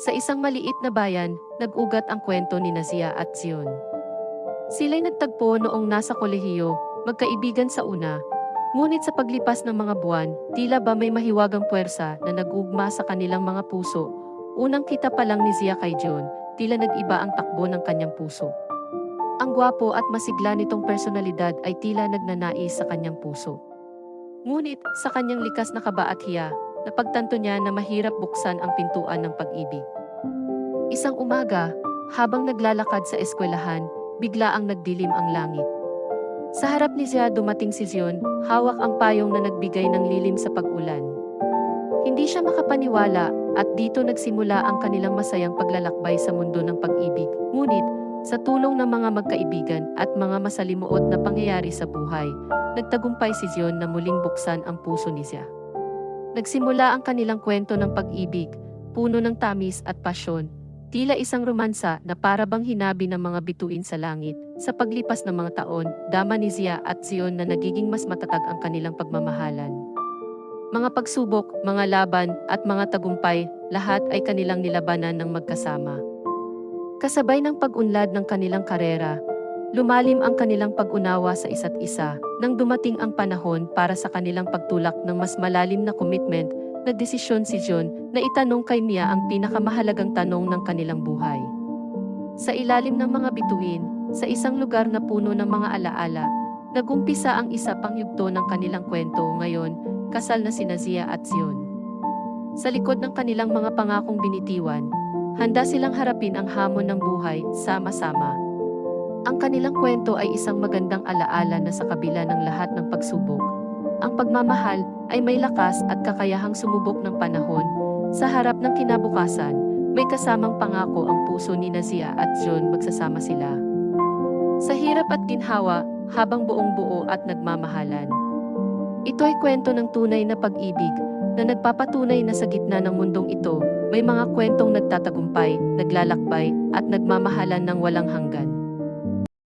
Sa isang maliit na bayan, nag-ugat ang kwento ni Nazia at Zion. Sila'y nagtagpo noong nasa kolehiyo, magkaibigan sa una. Ngunit sa paglipas ng mga buwan, tila ba may mahiwagang puwersa na nag-ugma sa kanilang mga puso. Unang kita pa lang ni Zia kay John, tila nag-iba ang takbo ng kanyang puso. Ang gwapo at masigla nitong personalidad ay tila nagnanais sa kanyang puso. Ngunit, sa kanyang likas na kaba at hiya, napagtanto niya na mahirap buksan ang pintuan ng pag-ibig. Isang umaga, habang naglalakad sa eskwelahan, bigla ang nagdilim ang langit. Sa harap ni Zia dumating si Zion, hawak ang payong na nagbigay ng lilim sa pag-ulan. Hindi siya makapaniwala at dito nagsimula ang kanilang masayang paglalakbay sa mundo ng pag-ibig. Ngunit, sa tulong ng mga magkaibigan at mga masalimuot na pangyayari sa buhay, nagtagumpay si Zion na muling buksan ang puso ni Zia. Nagsimula ang kanilang kwento ng pag-ibig, puno ng tamis at pasyon, tila isang romansa na para bang hinabi ng mga bituin sa langit. Sa paglipas ng mga taon, dama ni Zia at Zion na nagiging mas matatag ang kanilang pagmamahalan. Mga pagsubok, mga laban, at mga tagumpay, lahat ay kanilang nilabanan ng magkasama. Kasabay ng pag-unlad ng kanilang karera, lumalim ang kanilang pag-unawa sa isa't isa. Nang dumating ang panahon para sa kanilang pagtulak ng mas malalim na commitment, nagdesisyon si John na itanong kay Mia ang pinakamahalagang tanong ng kanilang buhay. Sa ilalim ng mga bituin, sa isang lugar na puno ng mga alaala, nagumpisa ang isa pang yugto ng kanilang kwento ngayon, kasal na si Nazia at Zion. Sa likod ng kanilang mga pangakong binitiwan, handa silang harapin ang hamon ng buhay sama-sama. Ang kanilang kwento ay isang magandang alaala na sa kabila ng lahat ng pagsubok, ang pagmamahal ay may lakas at kakayahang sumubok ng panahon. Sa harap ng kinabukasan, may kasamang pangako ang puso ni Nazia at John magsasama sila. Sa hirap at ginhawa, habang buong buo at nagmamahalan. Ito ay kwento ng tunay na pag-ibig na nagpapatunay na sa gitna ng mundong ito, may mga kwentong nagtatagumpay, naglalakbay, at nagmamahalan ng walang hanggan.